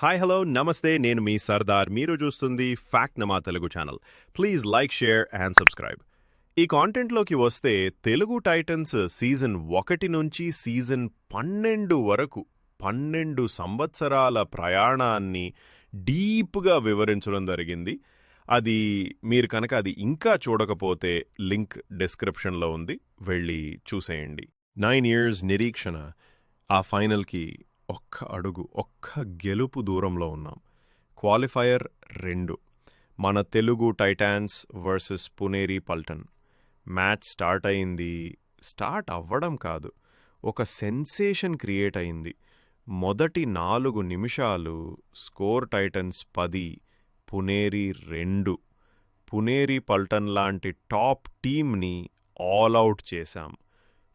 Hi hello నమస్తే నేను మీ సర్దార్. మీరు చూస్తుంది Factnama Telugu channel please like share and subscribe ఈ కాంటెంట్లోకి వస్తే తెలుగు టైటన్స్ సీజన్ ఒకటి నుంచి సీజన్ పన్నెండు వరకు పన్నెండు సంవత్సరాల ప్రయాణాన్ని డీప్గా వివరించడం జరిగింది. అది మీరు కనుక అది ఇంకా చూడకపోతే లింక్ డిస్క్రిప్షన్లో ఉంది. వెళ్ళి చూసేయండి. నైన్ ఇయర్స్ నిరీక్షణ ఆ ఫైనల్కి ఒక్క అడుగు ఒక్క గెలుపు దూరంలో ఉన్నాం. క్వాలిఫైయర్ రెండు. మన Telugu titans versus Puneri Paltan. Match start అయింది. స్టార్ట్ అవ్వడం కాదు. ఒక సెన్సేషన్ క్రియేట్ అయింది. మొదటి నాలుగు నిమిషాలు స్కోర్ టైటన్స్ పది పునేరి రెండు. పునేరి పల్టన్ లాంటి టాప్ టీమ్ని ఆల్ అవుట్ చేశాం.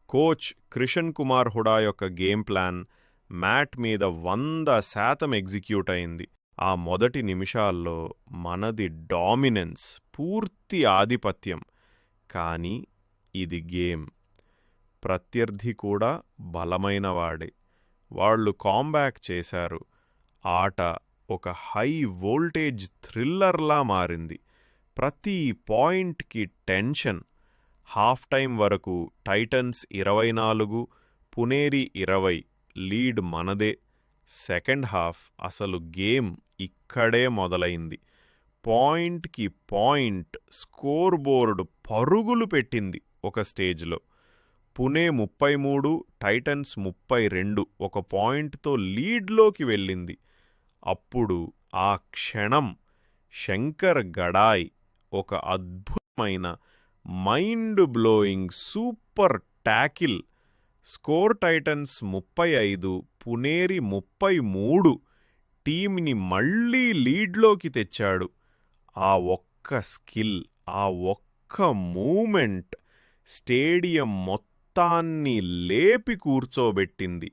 కోచ్ క్రిషన్ కుమార్ హుడా యొక్క గేమ్ ప్లాన్ మ్యాట్ మీద వంద శాతం ఎగ్జిక్యూట్ అయింది. ఆ మొదటి నిమిషాల్లో మనది డామినెన్స్ పూర్తి ఆధిపత్యం. కానీ ఇది గేమ్. ప్రత్యర్థి కూడా బలమైనవాడే వాళ్ళు కాంబ్యాక్ చేశారు. ఆట ఒక హై వోల్టేజ్ థ్రిల్లర్లా మారింది. ప్రతి పాయింట్కి టెన్షన్. హాఫ్ టైం వరకు టైటన్స్ ఇరవై నాలుగు పునేరి ఇరవై. లీడ్ మనదే. సెకండ్ హాఫ్ అసలు గేమ్ ఇక్కడే మొదలైంది. పాయింట్కి పాయింట్ స్కోర్ బోర్డు పరుగులు పెట్టింది ఒక స్టేజ్లో. పునే ముప్పై మూడు టైటన్స్ ముప్పై రెండు ఒక పాయింట్తో లీడ్లోకి వెళ్ళింది. అప్పుడు ఆ క్షణం శంకర్ గడాయ్ ఒక అద్భుతమైన mind blowing super tackle score titans ముప్పై ఐదు పునేరి ముప్పై మూడు టీంని మళ్ళీ లీడ్లోకి తెచ్చాడు. ఆ ఒక్క స్కిల్ ఆ ఒక్క మూమెంట్ స్టేడియం మొత్తాన్ని లేపి కూర్చోబెట్టింది.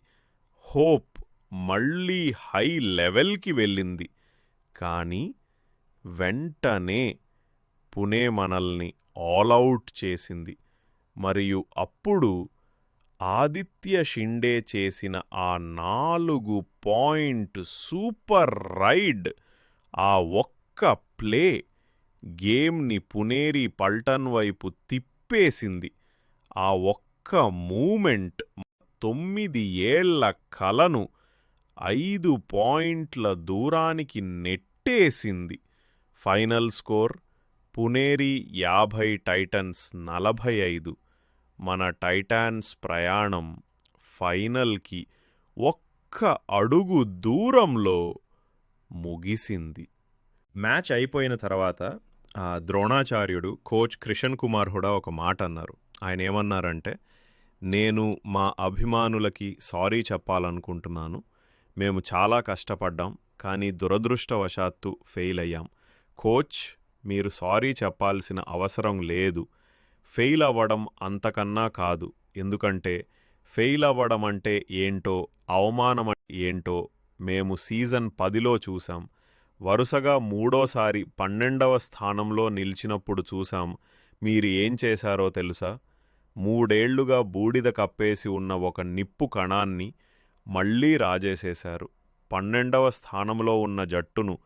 హోప్ మళ్ళీ హై లెవెల్కి వెళ్ళింది. కానీ వెంటనే పునే మనల్ని ఆల్అవుట్ చేసింది. మరియు అప్పుడు ఆదిత్య షిండే చేసిన ఆ నాలుగు పాయింట్ సూపర్ రైడ్ ఆ ఒక్క ప్లే గేమ్ని పునేరి పల్టన్ వైపు తిప్పేసింది. ఆ ఒక్క మూమెంట్ తొమ్మిది ఏళ్ళ కలను ఐదు పాయింట్ల దూరానికి నెట్టేసింది. ఫైనల్ స్కోర్ పునేరి యాభై టైటన్స్ నలభై ఐదు. మన టైటాన్స్ ప్రయాణం ఫైనల్కి ఒక్క అడుగు దూరంలో ముగిసింది. మ్యాచ్ అయిపోయిన తర్వాత ఆ ద్రోణాచార్యుడు కోచ్ క్రిషన్ కుమార్ హుడా ఒక మాట అన్నారు. ఆయన ఏమన్నారంటే నేను మా అభిమానులకి సారీ చెప్పాలనుకుంటున్నాను. మేము చాలా కష్టపడ్డాం కానీ దురదృష్టవశాత్తు ఫెయిల్ అయ్యాం కోచ్ మీరు సారీ చెప్పాల్సిన అవసరం లేదు. ఫెయిల్ అవ్వడం అంతకన్నా కాదు. ఎందుకంటే ఫెయిల్ అవ్వడం అంటే ఏంటో అవమానం ఏంటో మేము సీజన్ పదిలో చూసాం వరుసగా మూడోసారి పన్నెండవ స్థానంలో నిలిచినప్పుడు చూసాం మీరు ఏం చేశారో తెలుసా? మూడేళ్ళుగా బూడిద కప్పేసి ఉన్న ఒక నిప్పు కణాన్ని మళ్ళీ రాజేసేశారు. పన్నెండవ స్థానంలో ఉన్న జట్టును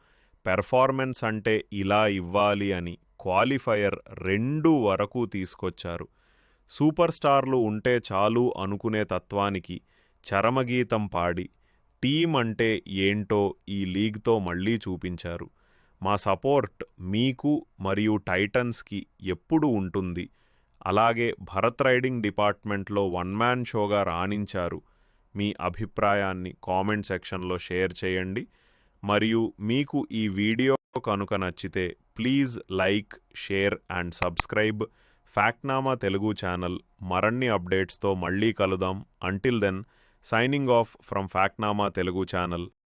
పెర్ఫార్మెన్స్ అంటే ఇలా ఇవ్వాలి అని క్వాలిఫైయర్ రెండు వరకు తీసుకొచ్చారు. సూపర్ స్టార్లు ఉంటే చాలు అనుకునే తత్వానికి చరమగీతం పాడి టీం అంటే ఏంటో ఈ లీగ్తో మళ్ళీ చూపించారు. మా సపోర్ట్ మీకు మరియు టైటన్స్కి ఎప్పుడు ఉంటుంది. అలాగే భరత్ రైడింగ్ డిపార్ట్మెంట్లో వన్ మ్యాన్ షోగా రాణించారు. మీ అభిప్రాయాన్ని కామెంట్ సెక్షన్లో షేర్ చేయండి. మరియు మీకు ఈ వీడియో కనుక నచ్చితే please like share and subscribe Factnama Telugu channel. మరన్ని అప్డేట్స్తో మళ్ళీ కలుదాం until then signing off from Factnama Telugu channel